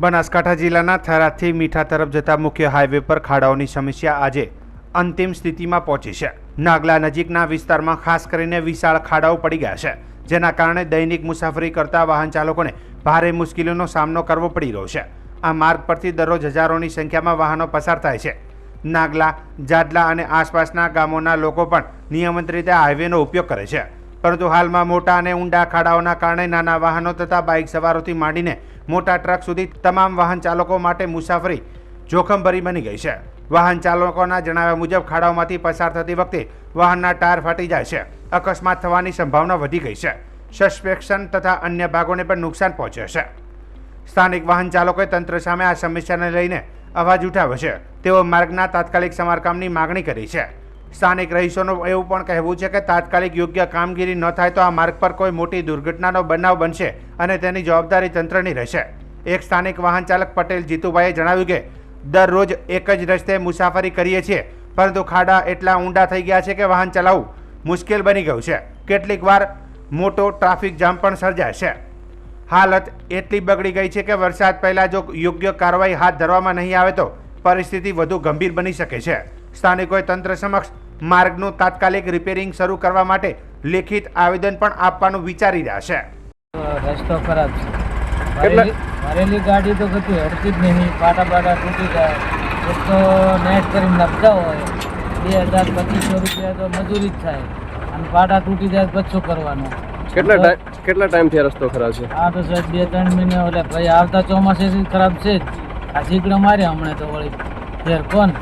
બનાસકાંઠા જિલ્લાના થરાદથી મીઠા તરફ જતા મુખ્ય હાઈવે પર ખાડાઓની સમસ્યા આજે અંતિમ સ્થિતિમાં પહોંચી છે. નાગલા નજીકના વિસ્તારમાં ખાસ કરીને વિશાળ ખાડાઓ પડી ગયા છે, જેના કારણે દૈનિક મુસાફરી કરતા વાહન ચાલકોને ભારે મુશ્કેલીનો સામનો કરવો પડી રહ્યો છે. આ માર્ગ પરથી દરરોજ હજારોની સંખ્યામાં વાહનો પસાર થાય છે. નાગલા, જાડલા અને આસપાસના ગામોના લોકો પણ નિયમિત રીતે હાઈવેનો ઉપયોગ કરે છે. પરંતુ હાલમાં મોટા અને ઊંડા ખાડાઓના કારણે નાના વાહનો તથા બાઇક સવારોથી માંડીને મોટા ટ્રક સુધી તમામ વાહન ચાલકો માટે મુસાફરી જોખમભરી બની ગઈ છે. વાહન ચાલકોના જણાવ્યા મુજબ ખાડાઓમાંથી પસાર થતી વખતે વાહનના ટાયર ફાટી જાય છે. અકસ્માત થવાની સંભાવના વધી ગઈ છે. સસ્પેન્શન તથા અન્ય ભાગોને પણ નુકસાન પહોંચે છે. સ્થાનિક વાહન ચાલકોએ તંત્ર સામે આ સમસ્યાને લઈને અવાજ ઉઠાવ્યો છે. તેઓ માર્ગના તાત્કાલિક સમારકામની માગણી કરી છે. સ્થાનિક રહીશોનું એવું પણ કહેવું છે કે તાત્કાલિક યોગ્ય કામગીરી ન થાય તો આ માર્ગ પર કોઈ મોટી દુર્ઘટનાનો બનાવ બનશે અને તેની જવાબદારી તંત્રની રહેશે. એક સ્થાનિક વાહન ચાલક પટેલ જીતુભાઈએ જણાવ્યું કે, દરરોજ એક જ રસ્તે મુસાફરી કરીએ છીએ, પરંતુ ખાડા એટલા ઊંડા થઈ ગયા છે કે વાહન ચલાવવું મુશ્કેલ બની ગયું છે. કેટલીક વાર મોટો ટ્રાફિક જામ પણ સર્જાય છે. હાલત એટલી બગડી ગઈ છે કે વરસાદ પહેલાં જો યોગ્ય કાર્યવાહી હાથ ધરવામાં નહીં આવે તો પરિસ્થિતિ વધુ ગંભીર બની શકે છે. સ્થાનિકોએ તંત્ર સમક્ષ માર્ગનું તાત્કાલિક રિપેરિંગ શરૂ કરવા માટે લેખિત આવેદન પણ આપવાનું વિચારી રહ્યા છે. રસ્તો ખરાબ છે. ભરેલી ગાડી તો કદી હડતી જ નહીં. પાટા બાટા તૂટી જાય. એક તો નેટ કરીને લપતા હોય. બે હજાર પચીસો રૂપિયા તો મજૂરી જ થાય. અને પાટા તૂટી જાય પછી કરવાનું? કેટલા કેટલા ટાઈમથી રસ્તો ખરાબ છે? આ તો સાહેબ બે ત્રણ મહિને ઓલે ભાઈ આવતા ચોમાસેથી ખરાબ છે જ. આ માર્યા હમણાં તો વળી. ફેર કોણ?